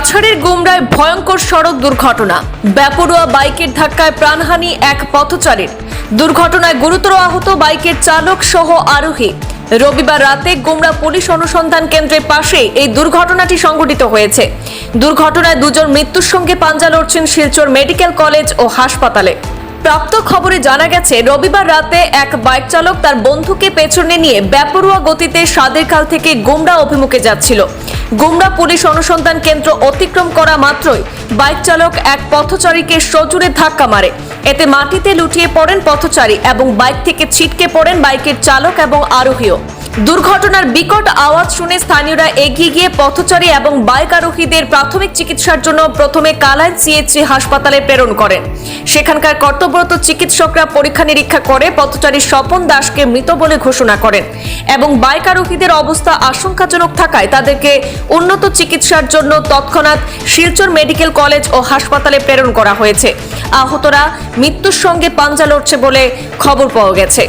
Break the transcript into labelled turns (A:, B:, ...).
A: কাছাড়ের গুমরায় ভয়ঙ্কর সড়ক দুর্ঘটনা। ব্যাপরুয়া বাইকের ধাক্কায় প্রাণহানি এক পথচারীর। দুর্ঘটনায় গুরুতর আহত বাইকের চালক সহ আরোহী। রবিবার রাতে গুমরা পুলিশ অনুসন্ধান কেন্দ্রের পাশে এই দুর্ঘটনাটি সংঘটিত হয়েছে। দুর্ঘটনায় দুজন মৃত্যুর সঙ্গে পাঞ্জা লড়ছেন শিলচর মেডিকেল কলেজ ও হাসপাতালে। প্রাপ্ত খবরে জানা গেছে, রবিবার রাতে এক বাইক চালক তার বন্ধুকে পেছনে নিয়ে ব্যাপরুয়া গতিতে সাদেরখাল থেকে গুমরা অভিমুখে যাচ্ছিল। গুমরা পুলিশ অনুসন্ধান কেন্দ্র অতিক্রম করা মাত্রই বাইক চালক এক পথচারীকে সজোরে ধাক্কা মারে। এতে মাটিতে লুটিয়ে পড়েন পথচারী এবং বাইক থেকে ছিটকে পড়েন বাইকের চালক এবং আরোহীও। দুর্ঘটনার বিকট আওয়াজ শুনে স্থানীয়রা এগিয়ে গিয়ে পথচারী এবং বাইক আরোহীদের প্রাথমিক চিকিৎসার জন্য প্রথমে কালাইন সিএইচসি হাসপাতালে প্রেরণ করেন। সেখানকার কর্তব্যরত চিকিৎসকরা পরীক্ষা নিরীক্ষা করে পথচারী স্বপন দাসকে মৃত বলে ঘোষণা করেন এবং বাইক আরোহীদের অবস্থা আশঙ্কাজনক থাকায় তাদেরকে উন্নত চিকিৎসার জন্য তৎক্ষণাৎ শিলচর মেডিকেল কলেজ ও হাসপাতালে প্রেরণ করা হয়েছে। আহতরা মৃত্যুর সঙ্গে পাঞ্জা লড়ছে বলে খবর পাওয়া গেছে।